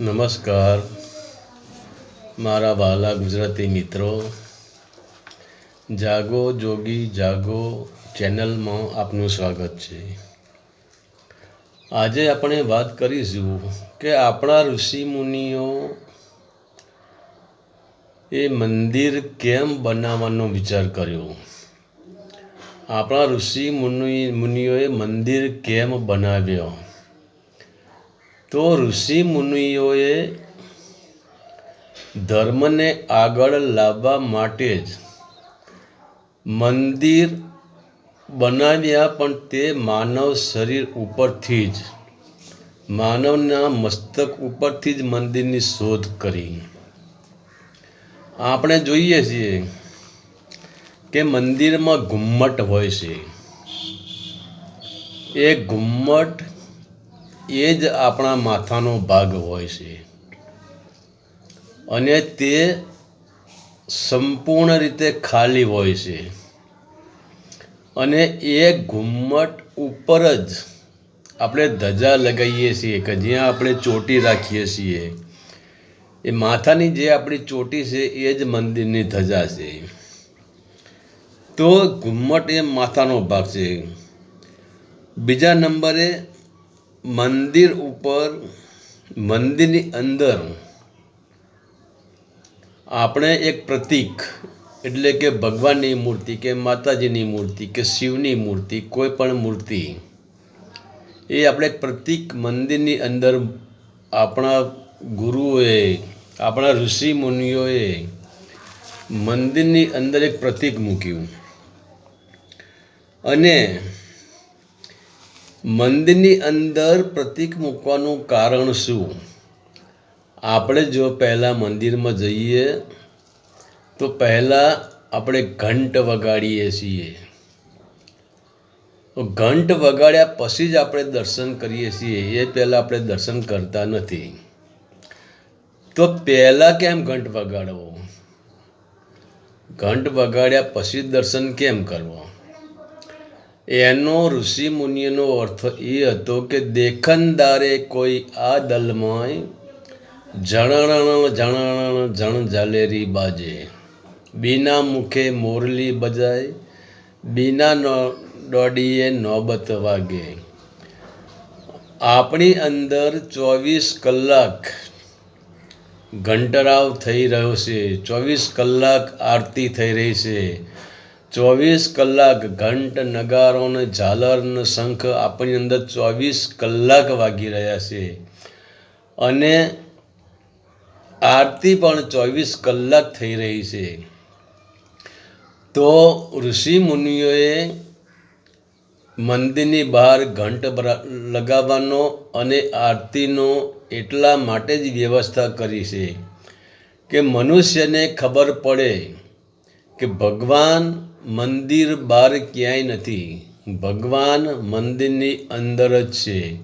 નમસ્કાર. મારા વાલા ગુજરાતી મિત્રો, જાગો જોગી જાગો ચેનલમાં આપનું સ્વાગત છે. આજે આપણે વાત કરીશું કે આપણા ઋષિ મુનિઓ એ મંદિર કેમ બનાવવાનો વિચાર કર્યો? આપણા ઋષિ મુનિ મુનિઓએ મંદિર કેમ બનાવ્યો? તો ઋષિ મુનિઓએ ધર્મને આગળ લાવવા માટે જ મંદિર બનાવ્યા, પણ તે માનવ શરીર ઉપરથી જ, માનવના મસ્તક ઉપરથી જ મંદિરની શોધ કરી. આપણે જોઈએ છીએ કે મંદિરમાં ઘુમ્મટ હોય છે. એ ઘુમ્મટ એ જ આપણા માથાનો ભાગ હોય છે. અને તે સંપૂર્ણ રીતે ખાલી હોય છે. અને એ ઘુમ્મટ ઉપર જ આપણે ધજા લગાવીએ છીએ કે જ્યાં આપણે ચોટી રાખીએ છીએ. એ માથાની જે આપણી ચોટી છે એ જ મંદિરની ધજા છે. તો ઘુમ્મટ એ માથાનો ભાગ છે. બીજા નંબરે મંદિર ઉપર, મંદિરની અંદર આપણે એક પ્રતીક, એટલે કે ભગવાનની મૂર્તિ, કે માતાજીની મૂર્તિ, કે શિવની મૂર્તિ, કોઈ પણ મૂર્તિ, એ આપણે પ્રતીક મંદિરની અંદર આપણા ગુરુઓએ આપણા ઋષિ મુનિઓએ મંદિરની અંદર એક પ્રતીક મૂક્યું. અને મંદિરની અંદર પ્રતીક મૂકવાનું કારણ શું? આપણે જો પહેલાં મંદિરમાં જઈએ, તો પહેલાં આપણે ઘંટ વગાડીએ છીએ. તો ઘંટ વગાડ્યા પછી જ આપણે દર્શન કરીએ છીએ. એ પહેલાં આપણે દર્શન કરતા નથી. તો પહેલાં કેમ ઘંટ વગાડવો? ઘંટ વગાડ્યા પછી દર્શન કેમ કરવો? એનો ઋષિ મુનિનો અર્થ એ હતો કે દેખનદારે કોઈ આ દલમાં જણણ જણણ જણ ઝાલેરી બાજે. બીના મુખે મોરલી બજાય, બીના દોડીએ નોબત વાગે. આપણી અંદર ચોવીસ કલાક ઘંટરાવ થઈ રહ્યો છે, ચોવીસ કલાક આરતી થઈ રહી છે. ચોવીસ કલાક ઘંટ નગારો ને ઝાલર શંખ આપણી અંદર ચોવીસ કલાક વાગી રહ્યા છે. અને આરતી પણ ચોવીસ કલાક થઈ રહી છે. તો ઋષિ મુનિઓએ મંદિરની બહાર ઘંટ લગાવવાનો અને આરતીનો એટલા માટે જ વ્યવસ્થા કરી છે કે મનુષ્યને ખબર પડે કે ભગવાન મંદિર બહાર ક્યાંય નથી. ભગવાન મંદિરની અંદર જ છે.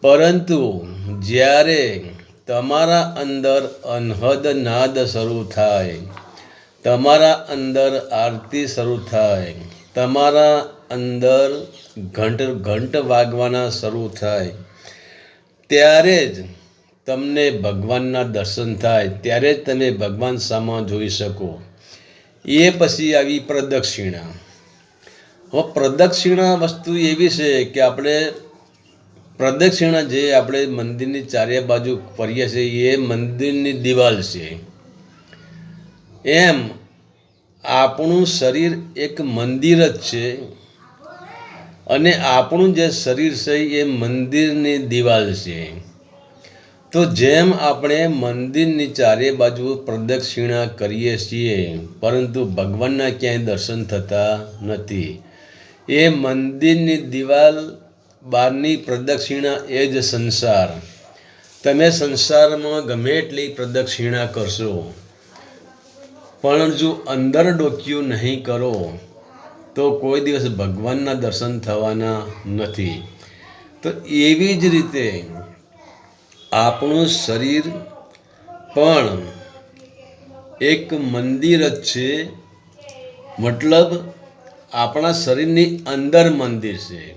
પરંતુ જ્યારે તમારા અંદર અનહદ નાદ શરૂ થાય, તમારા અંદર આરતી શરૂ થાય, તમારા અંદર ઘંટ ઘંટ વાગવાના શરૂ થાય, ત્યારે જ તમને ભગવાનના દર્શન થાય, ત્યારે જ તમે ભગવાન સામા જોઈ શકો. એ પછી આવી પ્રદક્ષિણા. હવે પ્રદક્ષિણા વસ્તુ એવી છે કે આપણે પ્રદક્ષિણા જે આપણે મંદિરની ચારે બાજુ ફરીએ છીએ એ મંદિરની દિવાલ છે. એમ આપણું શરીર એક મંદિર જ છે અને આપણું જે શરીર છે, એ મંદિરની દિવાલ છે. તો જેમ આપણે મંદિરની ચારે બાજુ પ્રદક્ષિણા કરીએ છીએ, પરંતુ ભગવાનના ક્યાંય દર્શન થતા નથી. એ મંદિરની દિવાલ, બહારની પ્રદક્ષિણા એ જ સંસાર. તમે સંસારમાં ગમે એટલી પ્રદક્ષિણા કરશો, પણ જો અંદર ડોક્યું નહીં કરો, તો કોઈ દિવસ ભગવાનના દર્શન થવાના નથી. તો એવી જ રીતે આપણું શરીર પણ એક મંદિર જ છે. મતલબ આપણા શરીરની અંદર મંદિર છે.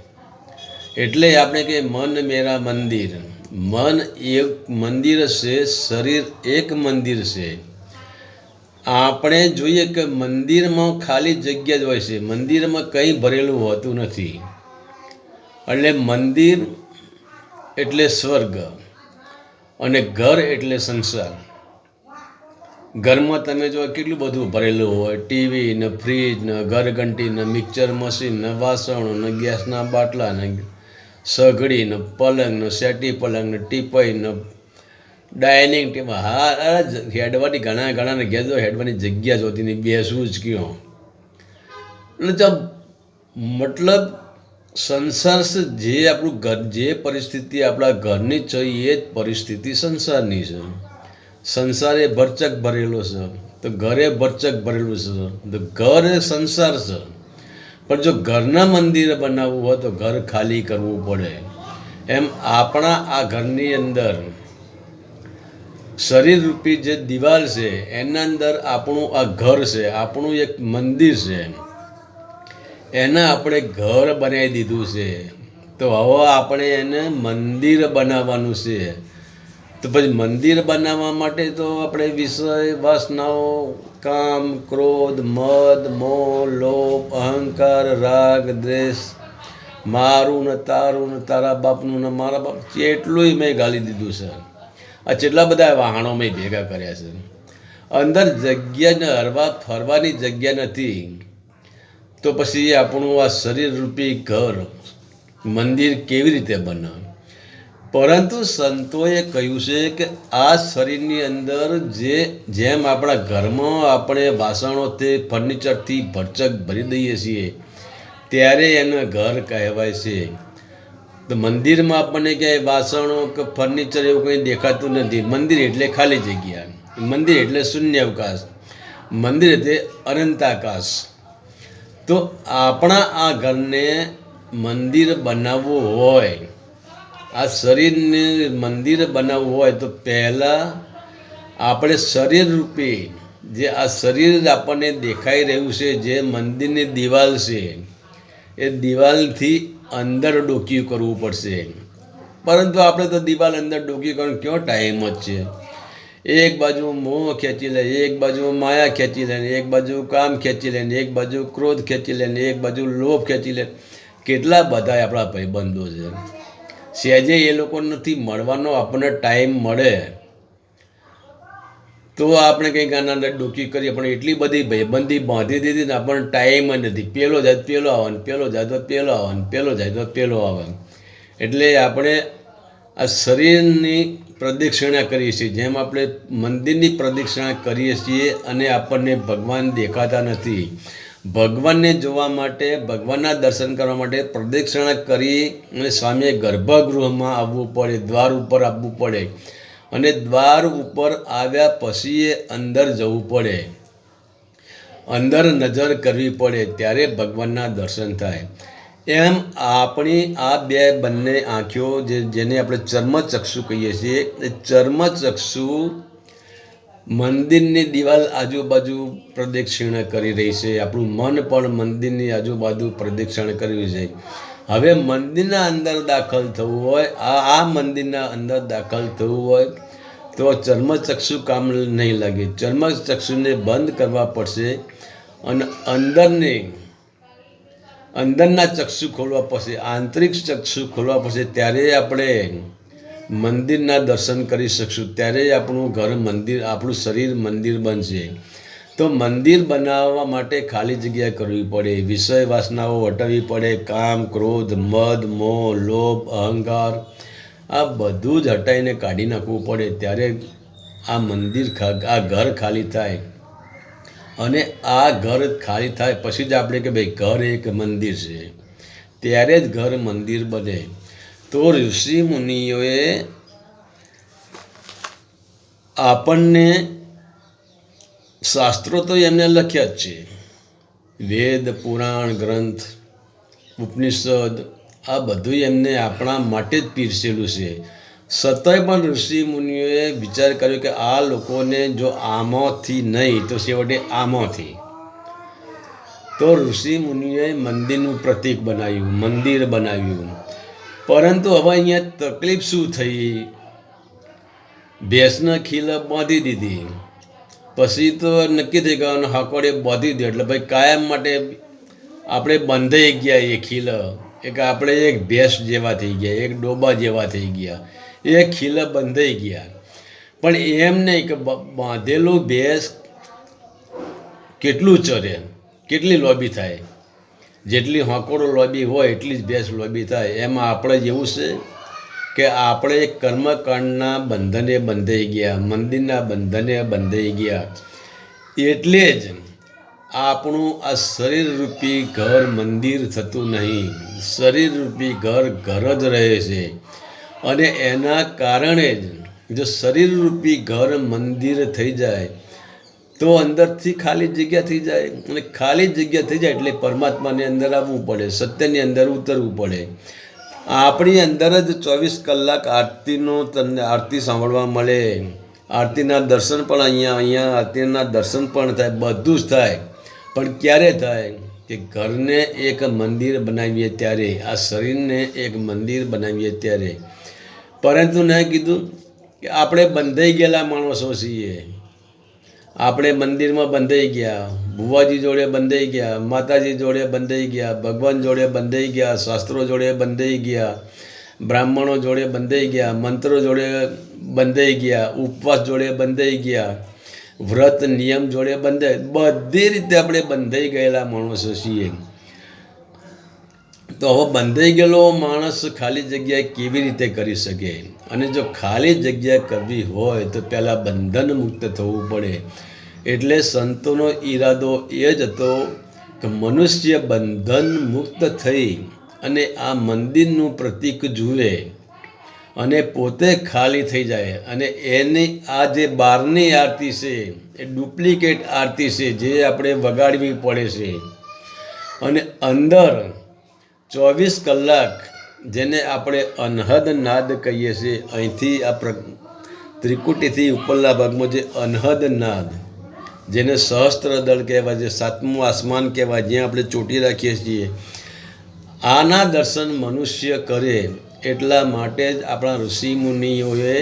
એટલે આપણે કે મન મેરા મંદિર. મન એક મંદિર છે, શરીર એક મંદિર છે. આપણે જોઈએ કે મંદિરમાં ખાલી જગ્યા જ હોય છે. મંદિરમાં કંઈ ભરેલું હોતું નથી. એટલે મંદિર એટલે સ્વર્ગ. અને ઘર એટલે સંસાર. ઘરમાં તમે જો કેટલું બધું ભરેલું હોય ટીવી ને ફ્રીજ ને ઘરઘંટી ને મિક્સર મશીન ને વાસણો ને ગેસના બાટલા ને સઘડી ને પલંગ ને સેટી પલંગ ને ટીપાઈ ને ડાઇનિંગ ટેબલ હા અરે હેડવાની ઘણા ઘણા ગેજો હેડવાની જગ્યા જોતી નહીં બેસવું જ કયો. એટલે મતલબ સંસાર જે આપણું ઘર, જે પરિસ્થિતિ આપણા ઘરની છે, એ જ પરિસ્થિતિ સંસારની છે. સંસાર એ ભરચક ભરેલો છે. તો ઘરે ભરચક ભરેલું છે. તો ઘર એ સંસાર છે. પણ જો ઘરના મંદિરે બનાવવું હોય તો ઘર ખાલી કરવું પડે. એમ આપણા આ ઘરની અંદર શરીર રૂપી જે દિવાલ છે, એના અંદર આપણું આ ઘર છે, આપણું એક મંદિર છે. એને આપણે ઘર બનાવી દીધું છે. તો હવે આપણે એને મંદિર બનાવવાનું છે. તો પછી મંદિર બનાવવા માટે તો આપણે વિષય, વાસનાઓ, કામ, ક્રોધ, મદ, મોહ, લોભ, અહંકાર, રાગ, દ્વેષ, મારું ને તારું ને તારા બાપનું ને મારા બાપ એટલું મેં ગાલી દીધું છે. આ કેટલા બધા વાહણો મેં ભેગા કર્યા છે. અંદર જગ્યા ને હરવા ફરવાની જગ્યા નથી. તો પછી આપણું આ શરીર રૂપી ઘર મંદિર કેવી રીતે બને પરંતુ સંતોએ કહ્યું છે કે આ શરીરની અંદર જે જેમ આપણા ઘરમાં આપણે વાસણોથી, ફર્નિચરથી ભરચક ભરી દઈએ છીએ, ત્યારે એને ઘર કહેવાય છે. તો મંદિરમાં આપણને ક્યાંય વાસણો કે ફર્નિચર એવું કંઈ દેખાતું નથી. મંદિર એટલે ખાલી જગ્યા. મંદિર એટલે શૂન્યાવકાશ મંદિર એટલે અનંતાકાશ. તો આપણા આ ઘરને મંદિર બનાવવું હોય, આ શરીરને મંદિર બનાવવું હોય, તો પહેલાં આપણે શરીર રૂપે જે આ શરીર આપણને દેખાઈ રહ્યું છે, જે મંદિરની દિવાલ છે, એ દિવાલથી અંદર ડોકિયું કરવું પડશે. પરંતુ આપણે તો દિવાલ અંદર ડોકિયું કરવાનો કયો ટાઈમ જ છે? એક બાજુ મોહ ખેંચી લે, એક બાજુ માયા ખેંચી લે, એક બાજુ કામ ખેંચી લે, એક બાજુ ક્રોધ ખેંચી લે, એક બાજુ લોભ ખેંચી લે. કેટલા બધા આપણા ભાઈબંધો છે. સહેજે એ લોકો નથી મળવાનો, આપણને ટાઈમ મળે. તો આપણે કંઈક આના અંદર ડોકી કરીએ, પણ એટલી બધી ભયબંધી બાંધી દીધી ને આપણને ટાઈમ જ નથી. પેલો જાય પેલો આવે ને પેલો જાય તો પેલો આવે ને પેલો જાય તો પેલો આવે. એટલે આપણે આ શરીરની પ્રદક્ષિણા કરીએ છીએ. જેમ આપણે મંદિરની પ્રદક્ષિણા કરીએ છીએ અને આપણને ભગવાન દેખાતા નથી. ભગવાનને જોવા માટે, ભગવાનના દર્શન કરવા માટે પ્રદક્ષિણા કરી અને સ્વામીએ ગર્ભગૃહમાં આવવું પડે, દ્વાર ઉપર આવવું પડે અને દ્વાર ઉપર આવ્યા પછી એ અંદર જવું પડે. અંદર નજર કરવી પડે ત્યારે ભગવાનના દર્શન થાય. એમ આપણી આ બે બંને આંખો જે જેને આપણે ચર્મચક્ષુ કહીએ છીએ, એ ચર્મચક્ષુ મંદિરની દિવાલ આજુબાજુ પ્રદક્ષિણા કરી રહી છે. આપણું મન પણ મંદિરની આજુબાજુ પ્રદક્ષિણા કરવી છે. હવે મંદિરના અંદર દાખલ થવું હોય, આ આ મંદિરના અંદર દાખલ થવું હોય, તો ચર્મચક્ષુ કામ નહીં લાગે. ચર્મચક્ષુને બંધ કરવા પડશે અને અંદરની અંદરના ચક્ષુ ખોલવા પડશે આંતરિક ચક્ષુ ખોલવા પડશે ત્યારે આપણે મંદિરના દર્શન કરી શકશું. ત્યારે આપણું ઘર મંદિર, આપણું શરીર મંદિર બનશે. તો મંદિર બનાવવા માટે ખાલી જગ્યા કરવી પડે. વિષય વાસનાઓ હટાવવી પડે. કામ, ક્રોધ, મદ, મોહ, લોભ, અહંકાર, આ બધું જ હટાવીને કાઢી નાખવું પડે. ત્યારે આ મંદિર આ ઘર ખાલી થાય. અને આ ઘર ખાલી થાય, પછી જ આપણે કે ભાઈ ઘર એક મંદિર છે. ત્યારે જ ઘર મંદિર બને. તો ઋષિ મુનિઓએ આપણને શાસ્ત્રો તો એમને લખ્યા જ છે. વેદ, પુરાણ, ગ્રંથ, ઉપનિષદ, આ બધું એમને આપણા માટે જ પીરસેલું છે. છતાંય પણ ઋષિ મુનિઓએ વિચાર કર્યો કે આ લોકોને જો આમાંથી નહીં, તો છેવટે આમાંથી. તો ઋષિ મુનિઓએ મંદિરનું પ્રતીક બનાવ્યું, મંદિર બનાવ્યું. પરંતુ હવે અહીંયા તકલીફ શું થઈ? ભેંસના ખીલ બાંધી દીધી. પછી તો નક્કી થઈ ગયું હકોડે બાંધી દીધું એટલે ભાઈ કાયમ માટે આપણે બંધાઈ ગયા એ ખીલ. એક આપણે એક ભેંસ જેવા થઈ ગયા, એક ડોબા જેવા થઈ ગયા. એ ખીલ બંધાઈ ગયા. પણ એમ નહીં કે બાંધેલું ભેંસ કેટલું ચરે, કેટલી લોબી થાય. જેટલી હોંકોડો લોબી હોય, એટલી જ ભેંસ લોબી થાય. એમાં આપણે જેવું છે કે આપણે કર્મકાંડના બંધને બંધાઈ ગયા, મંદિરના બંધને બંધાઈ ગયા. એટલે જ આપણું આ શરીરરૂપી ઘર મંદિર થતું નહીં. શરીરરૂપી ઘર ઘર જ રહે છે. અને એના કારણે જ જો શરીરરૂપી ઘર મંદિર થઈ જાય, તો અંદરથી ખાલી જગ્યા થઈ જાય. અને ખાલી જગ્યા થઈ જાય એટલે પરમાત્માની અંદર આવવું પડે, સત્યની અંદર ઉતરવું પડે. આપણી અંદર જ ચોવીસ કલાક આરતીનો તમને આરતી સાંભળવા મળે. આરતીના દર્શન પણ અહીંયા અહીંયા આરતીના દર્શન પણ થાય, બધું જ થાય. પણ ક્યારે થાય કે ઘરને એક મંદિર બનાવીએ ત્યારે, આ શરીરને એક મંદિર બનાવીએ ત્યારે? પરંતુ મેં કીધું કે આપણે બંધાઈ ગયેલા માણસો છીએ. આપણે મંદિરમાં બંધાઈ ગયા, ભુવાજી જોડે બંધાઈ ગયા, માતાજી જોડે બંધાઈ ગયા, ભગવાન જોડે બંધાઈ ગયા, શાસ્ત્રો જોડે બંધાઈ ગયા, બ્રાહ્મણો જોડે બંધાઈ ગયા, મંત્રો જોડે બંધાઈ ગયા, ઉપવાસ જોડે બંધાઈ ગયા, વ્રત નિયમ જોડે બંધાઈ, બધી રીતે આપણે બંધાઈ ગયેલા માણસો છીએ. તો હવે બંધાઈ ગયેલો માણસ ખાલી જગ્યાએ કેવી રીતે કરી શકે? અને જો ખાલી જગ્યા કરવી હોય તો પહેલાં બંધન મુક્ત થવું પડે. એટલે સંતોનો ઈરાદો એ જ હતો કે મનુષ્ય બંધન મુક્ત થઈ અને આ મંદિરનું પ્રતીક જુએ અને પોતે ખાલી થઈ જાય. અને એની આ જે બહારની આરતી છે, એ ડુપ્લિકેટ આરતી છે જે આપણે વગાડવી પડે છે. અને અંદર ચોવીસ કલાક જેને આપણે અનહદ નાદ કહીએ છીએ, અહીંથી આ પ્ર, ત્રિકુટીથી ઉપરના ભાગમાં જે અનહદ નાદ, જેને સહસ્ત્ર દળ કહેવાય છે સાતમું આસમાન કહેવાય, જ્યાં આપણે ચોટી રાખીએ છીએ, આના દર્શન મનુષ્ય કરે એટલા માટે જ આપણા ઋષિ મુનિઓએ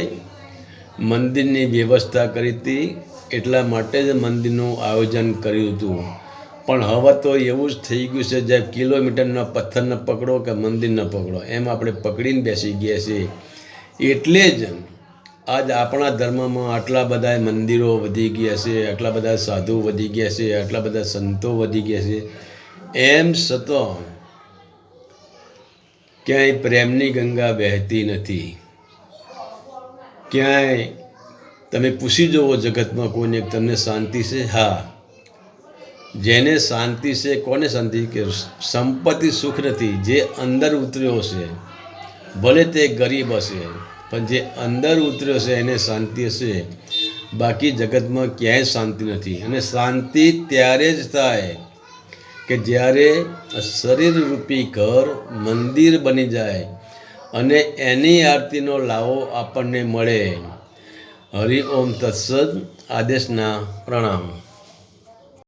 મંદિરની વ્યવસ્થા કરી હતી, એટલા માટે જ મંદિરનું આયોજન કર્યું હતું. પણ હવે તો એવું જ થઈ ગયું છે જે કિલોમીટરના પથ્થરને પકડો કે મંદિરને પકડો, એમ આપણે પકડીને બેસી ગયા છીએ. એટલે જ આજ આપણા ધર્મમાં આટલા બધા મંદિરો વધી ગયા છે, આટલા બધા સાધુ વધી ગયા છે, આટલા બધા સંતો વધી ગયા છે. એમ છતાં ક્યાંય પ્રેમની ગંગા વહેતી નથી. ક્યાંય તમે પૂછી જુઓ જગતમાં કોઈને તમને શાંતિ છે? હા. જેને શાંતિ છે, કોને શાંતિ? કે સંપત્તિ સુખ નથી, જે અંદર ઉતર્યો છે. ભલે તે ગરીબ હશે, પણ જે અંદર ઉતર્યો છે, એને શાંતિ હશે. બાકી જગતમાં ક્યાંય શાંતિ નથી. અને શાંતિ ત્યારે જ થાય કે જ્યારે શરીર રૂપી ઘર, મંદિર બની જાય અને એની આરતીનો લાવો આપણને મળે. હરિ ઓમ તત્સદ આદેશના પ્રણામ.